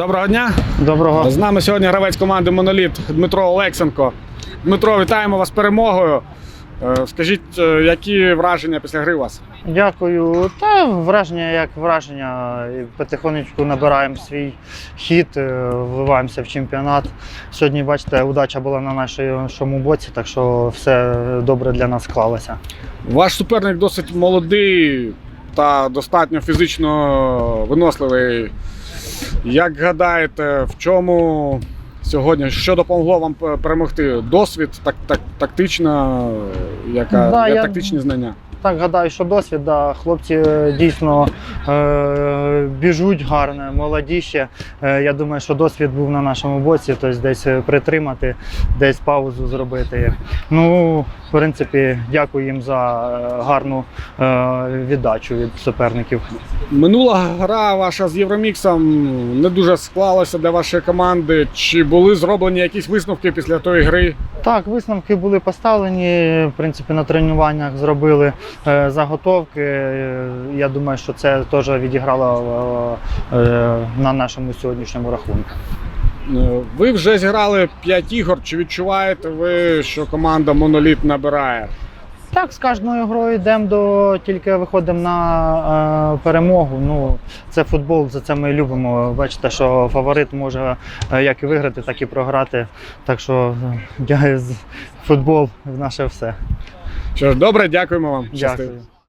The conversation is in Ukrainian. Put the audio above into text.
Доброго дня. Доброго. З нами сьогодні гравець команди Моноліт Дмитро Олексенко. Дмитро, вітаємо вас з перемогою. Е, Скажіть, е, які враження після гри у вас? Дякую. Та враження як враження. Потихонечку набираємо свій хід, е, вливаємося в чемпіонат. Сьогодні, бачите, удача була на нашому боці, так що все добре для нас склалося. Ваш суперник досить молодий та достатньо фізично виносливий. Як гадаєте, в чому сьогодні що допомогло вам перемогти? Досвід, так, так, тактична, яка, Да, є я- тактичні знання? Так, гадаю, що досвід, да, хлопці е, дійсно е, біжуть гарно, молоді ще. Е, я думаю, що досвід був на нашому боці, тобто десь е, притримати, десь паузу зробити. Ну, в принципі, дякую їм за е, гарну е, віддачу від суперників. Минула гра ваша з Євроміксом не дуже склалася для вашої команди. Чи були зроблені якісь висновки після тої гри? Так, висновки були поставлені. В принципі, на тренуваннях зробили е, заготовки. Е, Я думаю, що це теж відіграло е, на нашому сьогоднішньому рахунку. Ви вже зіграли 5 ігор. Чи відчуваєте ви, що команда Моноліт набирає? Так, з кожною грою йдемо до тільки виходимо на е, перемогу. Ну, це футбол, за це ми любимо. Бачите, що фаворит може е, як і виграти, так і програти. Так що футбол я футбол наше все. Що ж, добре, дякуємо вам. Дякую.